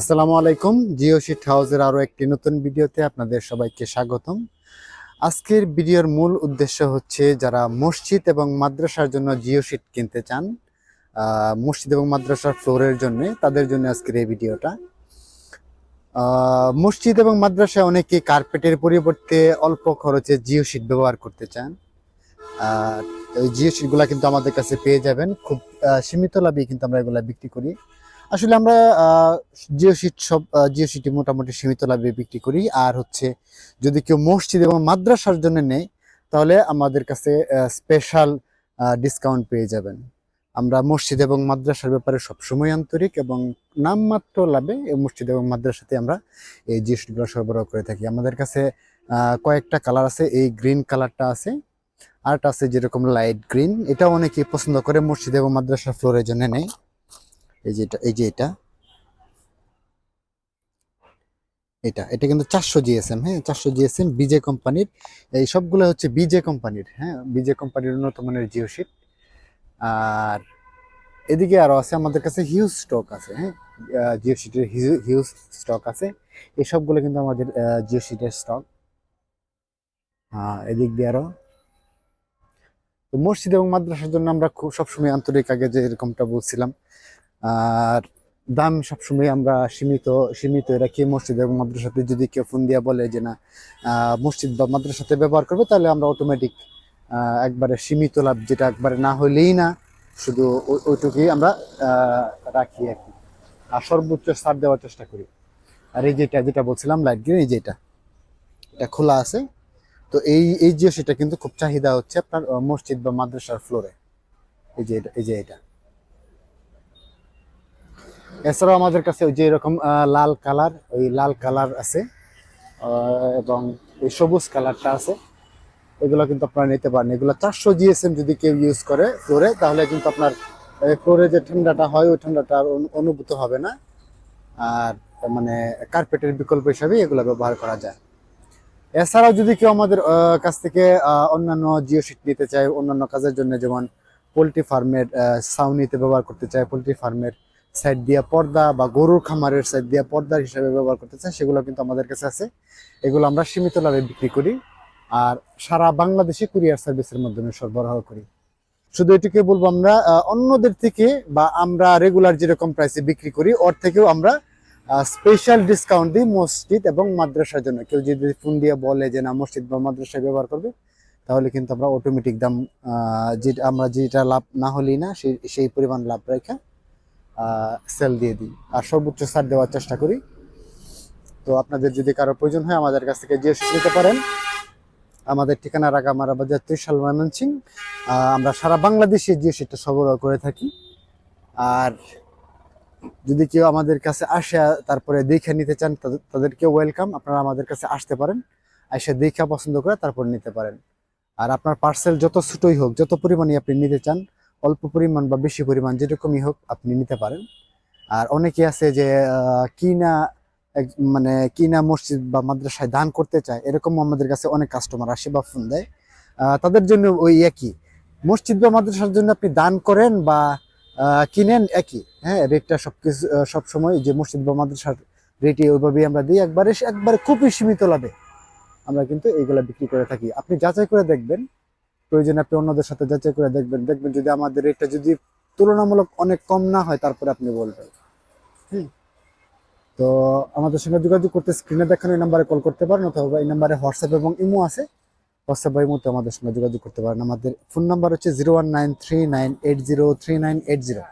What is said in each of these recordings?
আসসালামু আলাইকুম, জিও শিট হাউসের আরও একটি নতুন ভিডিওতে আপনাদের সবাইকে স্বাগতম। আজকের ভিডিওর মূল উদ্দেশ্য হচ্ছে যারা মসজিদ এবং মাদ্রাসার জন্য জিও শিট কিনতে চান মসজিদ এবং মাদ্রাসার ফ্লোরের জন্য, তাদের জন্য আজকের এই ভিডিওটা। মসজিদ এবং মাদ্রাসায় অনেকে কার্পেটের পরিবর্তে অল্প খরচে জিও শিট ব্যবহার করতে চান। ওই জিও শিটগুলা কিন্তু আমাদের কাছে পেয়ে যাবেন। খুব সীমিত লাভে কিন্তু আমরা এগুলা বিক্রি করি। আসলে আমরা জিও শিট সব জিও শিটই মোটামুটি সীমিত লাভে বিক্রি করি। আর হচ্ছে, যদি কেউ মসজিদ এবং মাদ্রাসার জন্য নেয়, তাহলে আমাদের কাছে স্পেশাল ডিসকাউন্ট পেয়ে যাবেন। আমরা মসজিদ এবং মাদ্রাসার ব্যাপারে সবসময় আন্তরিক এবং নামমাত্র লাভে এই মসজিদ এবং মাদ্রাসাতে আমরা এই জিও শিটগুলো সরবরাহ করে থাকি। আমাদের কাছে কয়েকটা কালার আছে। এই গ্রিন কালারটা আছে, আরেকটা আছে যেরকম লাইট গ্রিন। এটা অনেকেই পছন্দ করে মসজিদ এবং মাদ্রাসার ফ্লোরের জন্য নেয়। এই যে এটা, এই যে এটা। এটা কিন্তু চারশো জিএসএম হ্যাঁ চারশো জিএসএম বিজে কোম্পানির। এই সবগুলো হচ্ছে বিজে কোম্পানির হ্যাঁ বিজে কোম্পানির উন্নত মানের জিও শিট। আর এদিকে আরও আছে, আমাদের কাছে হিউজ স্টক আছে হ্যাঁ জিও শিটের হিউজ স্টক আছে। এই সবগুলো কিন্তু আমাদের জিও শিটের স্টক এদিক দিয়ে আরও। তো মসজিদ এবং মাদ্রাসার জন্য আমরা খুব সবসময় আন্তরিক আগে যে এরকমটা বলছিলাম আর দাম সবসময় আমরা সীমিত সীমিত। এরা রাখি মসজিদ এবং মাদ্রাসাতে যদি কেউ ফোন দিয়া বলে যে, না মসজিদ বা মাদ্রাসাতে ব্যবহার করবে, তাহলে আমরা অটোমেটিক একবারে সীমিত লাভ যেটা একবারে না হইলেই না। শুধু ওই- ওইটুকুই আমরা রাখি আর কি। আর সর্বোচ্চ ছাড় দেওয়ার চেষ্টা করি। আর এই যেটা যেটা বলছিলাম লাইট গ্রিন এই যেটা, এটা খোলা আছে। তো এই এই যে সেটা কিন্তু খুব চাহিদা হচ্ছে আপনার মসজিদ বা মাদ্রাসার ফ্লোরে এই যে এটা এই যে এটা। এছাড়াও আমাদের কাছে ওই যে এরকম আহ, লাল কালার ওই লাল কালার আছে এবং এই সবুজ কালারটা আছে। এগুলো কিন্তু আপনারা নিতে পারেন। এগুলো চারশো জিএসএম যদি কেউ ইউজ করে ফ্লোরে তাহলে কিন্তু আপনার ফ্লোরে যে ঠান্ডাটা হয় ওই ঠান্ডাটা অনুভূত হবে না। আর মানে কার্পেটের বিকল্প হিসাবে এগুলো ব্যবহার করা যায়। এছাড়াও যদি কেউ আমাদের কাছ থেকে অন্যান্য জিও শিট নিতে চায় অন্যান্য কাজের জন্য যেমন পোলট্রি ফার্মের সাউনিতে ব্যবহার করতে চায় পোলট্রি ফার্মের সাইড দিয়া পর্দা বা গরুর খামারের সাইড দিয়া পর্দার হিসাবে ব্যবহার করতে চায় সেগুলো কিন্তু আমাদের কাছে আছে। এগুলো আমরা সীমিত লাভে বিক্রি করি আর সারা বাংলাদেশে কুরিয়ার সার্ভিসের মাধ্যমে সরবরাহ করি। শুধু এটুকুই বলব আমরা অন্যদের থেকে বা আমরা রেগুলার যেরকম প্রাইসে বিক্রি করি, ওর থেকেও আমরা স্পেশাল ডিসকাউন্ট দিই মসজিদ এবং মাদ্রাসার জন্য। কেউ যদি ফোন দিয়ে বলে যে, না, মসজিদ বা মাদ্রাসায় ব্যবহার করবে, তাহলে কিন্তু আমরা অটোমেটিক দাম আমরা যেটা লাভ না হলেই না, সেই সেই পরিমাণ লাভ রেখে সেল দিয়ে দিই। আর সর্বোচ্চ ছাড় দেওয়ার চেষ্টা করি। তো আপনাদের যদি কারও প্রয়োজন হয়, আমাদের কাছ থেকে শিট নিতে পারেন, আমাদের ঠিকানা রাগামারা বাজার ত্রিশাল ময়মনসিং। আমরা সারা বাংলাদেশে জিও শিটটা সরবরাহ করে থাকি। আর যদি কেউ আমাদের কাছে আসে, তারপরে দেখে নিতে চান তাদেরকেও ওয়েলকাম আপনারা আমাদের কাছে আসতে পারেন। এসে দেখা পছন্দ করে তারপর নিতে পারেন। আর আপনার পার্সেল যত ছোটই হোক, যত পরিমাণে আপনি নিতে চান অল্প পরিমাণ বা বেশি পরিমাণ যেরকমই হোক আপনি নিতে পারেন। আর অনেকে আছে যে কিনা মানে কিনা মসজিদ বা মাদ্রাসায় দান করতে চায় এরকম আমাদের কাছে অনেক কাস্টমার আসে বা ফোন দেয়। তাদের জন্য ওই একই। মসজিদ বা মাদ্রাসার জন্য আপনি দান করেন বা কিনেন একই। হ্যাঁ রেটটা সবকিছু আহ, সবসময় যে মসজিদ বা মাদ্রাসার রেটে ওইভাবেই আমরা দিই একবারে একবারে খুবই সীমিত লাভে। আমরা কিন্তু এইগুলা বিক্রি করে থাকি। আপনি যাচাই করে দেখবেন প্রয়োজনে আপনি অন্যদের সাথে যাচাই করে দেখবেন। দেখবেন যদি আমাদের রেটটা যদি তুলনামূলক অনেক কম না হয়, তারপরে আপনি বলবেন। হুম। তো আমাদের সঙ্গে যোগাযোগ করতে স্ক্রিনে দেখানো এই নাম্বারে কল করতে পারেন অথবা এই নাম্বারে হোয়াটসঅ্যাপ এবং ইমো আছে। হোয়াটসঅ্যাপ বা ইমোতে আমাদের সঙ্গে যোগাযোগ করতে পারেন। আমাদের ফোন নাম্বার হচ্ছে zero one nine three nine eight zero three nine eight zero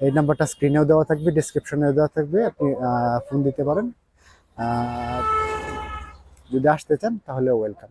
এই নাম্বারটা স্ক্রিনেও দেওয়া থাকবে ডিসক্রিপশনেও দেওয়া থাকবে। আপনি ফোন দিতে পারেন। যদি আসতে চান তাহলে ওয়েলকাম